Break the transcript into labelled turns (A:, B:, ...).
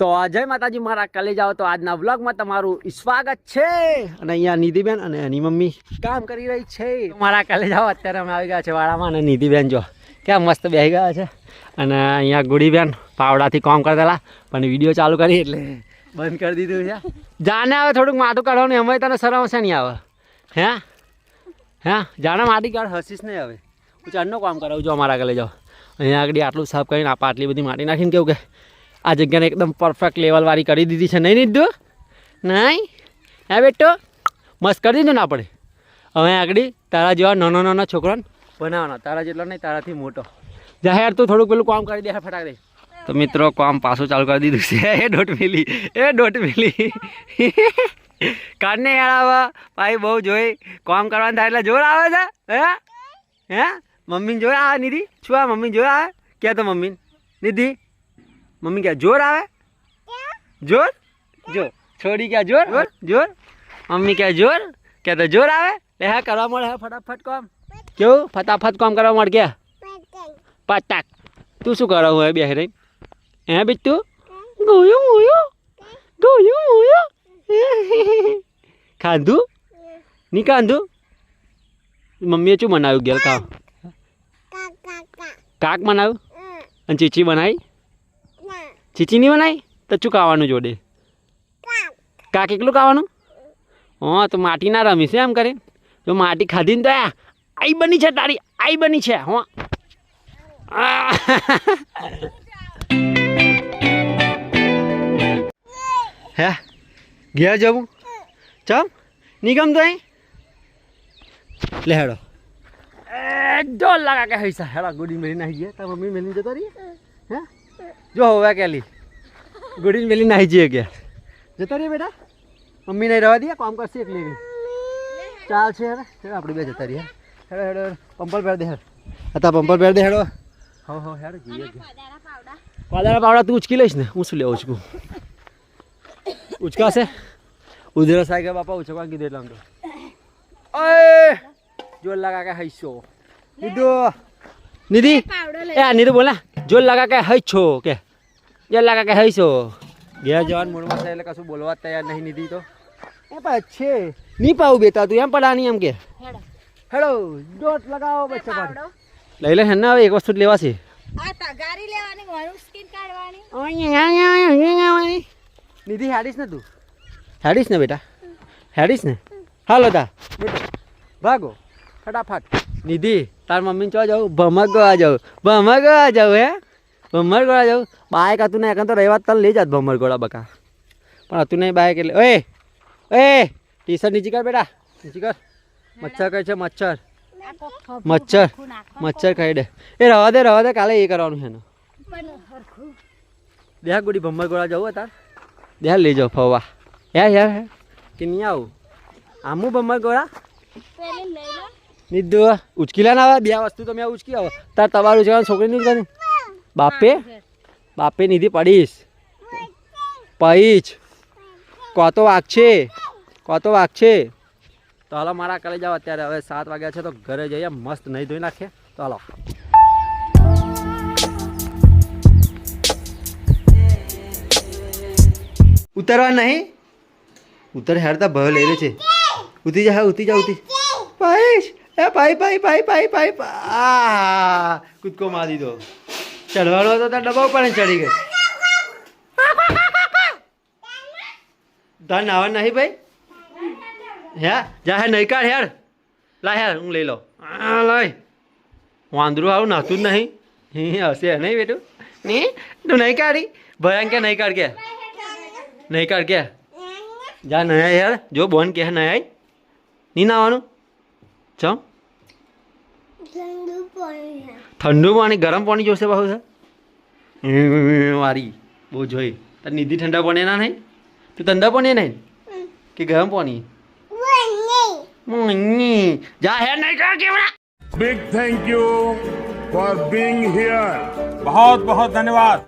A: તો જય માતાજી, મારા કલે જાઓ તો આજના વ્લોગમાં તમારું સ્વાગત છે. અને અહીંયા નિધિબેન અને એની મમ્મી કામ કરી રહી છે. મારા કલે જાઓ અત્યારે અમે આવી ગયા છે વાળામાં અને નિધિબેન જો ક્યાં મસ્ત બેસી ગયા છે. અને અહીંયા ગુડીબેન પાવડાથી કામ કરતા પણ વીડિયો ચાલુ કરી એટલે બંધ કરી દીધું છે. જાને આવે થોડુંક માટું કાઢવાનું એમાં તને શરમશે નહીં આવે. હે? હે? જાણે માટી કાઢ, હસીશ નહીં હવે. હું ચારનો કામ કરાવું જો અમારા કલે જાઓ અહીંયા આગળ આટલું સાફ કરીને આટલી બધી માટી નાખીને કેવું કે આ જગ્યાને એકદમ પરફેક્ટ લેવલવાળી કરી દીધી છે. નહીં નીધું? નહીં? હે બેટો, મસ્ત કરી દીધું ને આપણે. હવે આગળ તારા જેવા નાના નાના છોકરાને બનાવવાના. તારા જેટલો નહીં, તારાથી મોટો. જાહેર તું થોડુંક પેલું કામ કરી દે ફટાક દે તો મિત્રો, કામ પાછું ચાલુ કરી દીધું છે. એ ડોટ મિલી, એ ડોટ મિલી. કાઢને યાર આવા. ભાઈ, બહુ જોઈ. કામ કરવાનું થાય એટલે જોર આવે છે. હે? હે? મમ્મીને જોયા આવે, નિધિ? શું આ મમ્મી જોયા આવે? ક્યાં તો મમ્મી નિધિ? मम्मी क्या ज़ोर आवे? ज़ोर? ज़ोर छोड़ी क्या ज़ोर? ज़ोर। ज़ोर? मम्मी क्या ज़ोर? क्या तो ज़ोर आवे? ले हाँ, करो मोड़ है फटाफट कम। क्यों? फटाफट कम करो मोड़ क्या? पटक। तू शू करो है बिहार रही हैं बिट्टू? गोयो गोयो गोयो गोयो खांदू? नहीं खांदू? मम्मी चू मनायू गेल का काक मनायू चीची बनाई ચીચી નહીં બનાવી તો શું ખાવાનું જોડે? કાક એકલું ખાવાનું? હા તો માટી ના રમીશ એમ કરે જો માટી ખાધી ને તો આઈ બની છે તારી આઈ બની છે હો. હે ઘેર જવું? ચમ નહીં ગમતો અહીં? લે હેડો. એ જો લગા કે હૈસા. હેડા ગુડી મેલી નાહી ગયા. તાર મમ્મી મેલી જતો રહી હે? જો હવે કેલી ગુડી મેલી નાહી જઈએ ગયા જતા રહીએ બેટા મમ્મી નહીં રહેવા દે કામ કરશે એકલી એકલી ચાલ છે હેડે હેડો આપણે બે જતા રહીએ હેડો હેડો હેડો પંપલ પહેર દે હેડ હતા પંપલ પહેર દે હેડો હો હો હેડો જઈએ પાદારા પાવડા તું ઉચકી લઈશ ને હું શું લેવું ઉચકું ઉચકાશે ઉધરસ આવી ગયા બાપા ઉચકવા કીધું એટલે આમ તો ઓય જોર લગા કે હૈસો નિધુ નિધિ એ આ નિધુ બોલા જોર લગા કે હૈછો કે જોર લગા કે હૈસો ઘેર જવાન મૂળમાં છે એટલે કશું બોલવા જ તૈયાર નહીં નિધિ તો એ પણ છે નહીં પાવું બેટા તું એમ પડાની એમ કે હેડો ડોટ લગાવો બચ્ચા પાડો લઈ લે હેને હવે એક વસ્તુ જ લેવા છે
B: આ તગારી લેવાની મારું સ્કીન કાઢવાની
A: નિધિ હેડીશ ને તું હેડીશ ને બેટા હેડીશ ને હાલો તા બેટા ભાગો ફટાફટ નિધિ, તાર મમ્મીને ચો જાઉં? ભમર ગોવા જાઉં. ભમર ગોવા જાઉં, હે? ભમર ગોળા જાઉં. બાઇક હતું ને એક તો રવિવાર તને લઈ જાત ભમર ગોળા બકા. પણ હતું નહીં બાઇક એટલે ઓય! ઓય! ટી શર્ટ નીચી કર બેટા. નીચી કર. મચ્છર કહે છે મચ્છર. મચ્છર. મચ્છર ખાઈ દે. એ રવા દે રવા દે, કાલે એ કરવાનું છે એનું. દેહ ગુડી ભમર ગોળા જવું તાર. દેહ લઈ જાઓ ફવા યાર હે કે નહીં આવું? આમું ભમર ગોળા નિદ્દુ. ઉચકી ના આવે બે વસ્તુ તો મેં ઉચકી. આવો તાર તમારું જવાનું છોકરી નહીં કરી બાપે? બાપે નિધિ પડીશ. પહીચ કોતો વાગ છે? કોતો વાગ છે? તો હાલો મારા કાલે જાઓ અત્યારે. હવે સાત વાગ્યા છે તો ઘરે જઈએ. મસ્ત નહીં ધોઈ નાખીએ તો હાલો. ઉતરવા નહીં? ઉતર હેરતા ભય લઈ લે છે. ઉતી જા ઉતી જા ઉતી પાઈશ. એ પાઈ પાઈ પાઈ પાઈ પાઈ આ કૂદકો મારી દીધો ચડવાનો હતો ત્યાં ડબ્બા ઉપર ચડી ગઈ તાર નાવા નહીં ભાઈ હે જા હે નહીં કાઢ હેડ લા હેડ હું લઈ લો આ લઈ વાંદરું આવું નાતું જ નહીં હી હશે નહીં બેટું નહીં તું નહીં કાઢી ભયાન કે નહીં કાઢ કે નહીં કાઢ કે જા નહીં યાર જો બોન કે નહીં આઈ નહીં નાવાનું ચમ ઠંડુ પાણી ગરમ પાણી જોશે બહુ છે વારી બહુ જોઈ તાર નિધિ ઠંડા પાણી ના નહીં તું ઠંડા પાણી નહીં કે ગરમ પાણી જા હે નહીં કાઢ કેવડા
C: Big thank you for being here.
D: बहुत बहुत धन्यवाद